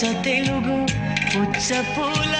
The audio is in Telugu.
పచ్చ తెలుగు పుచ్చ పూల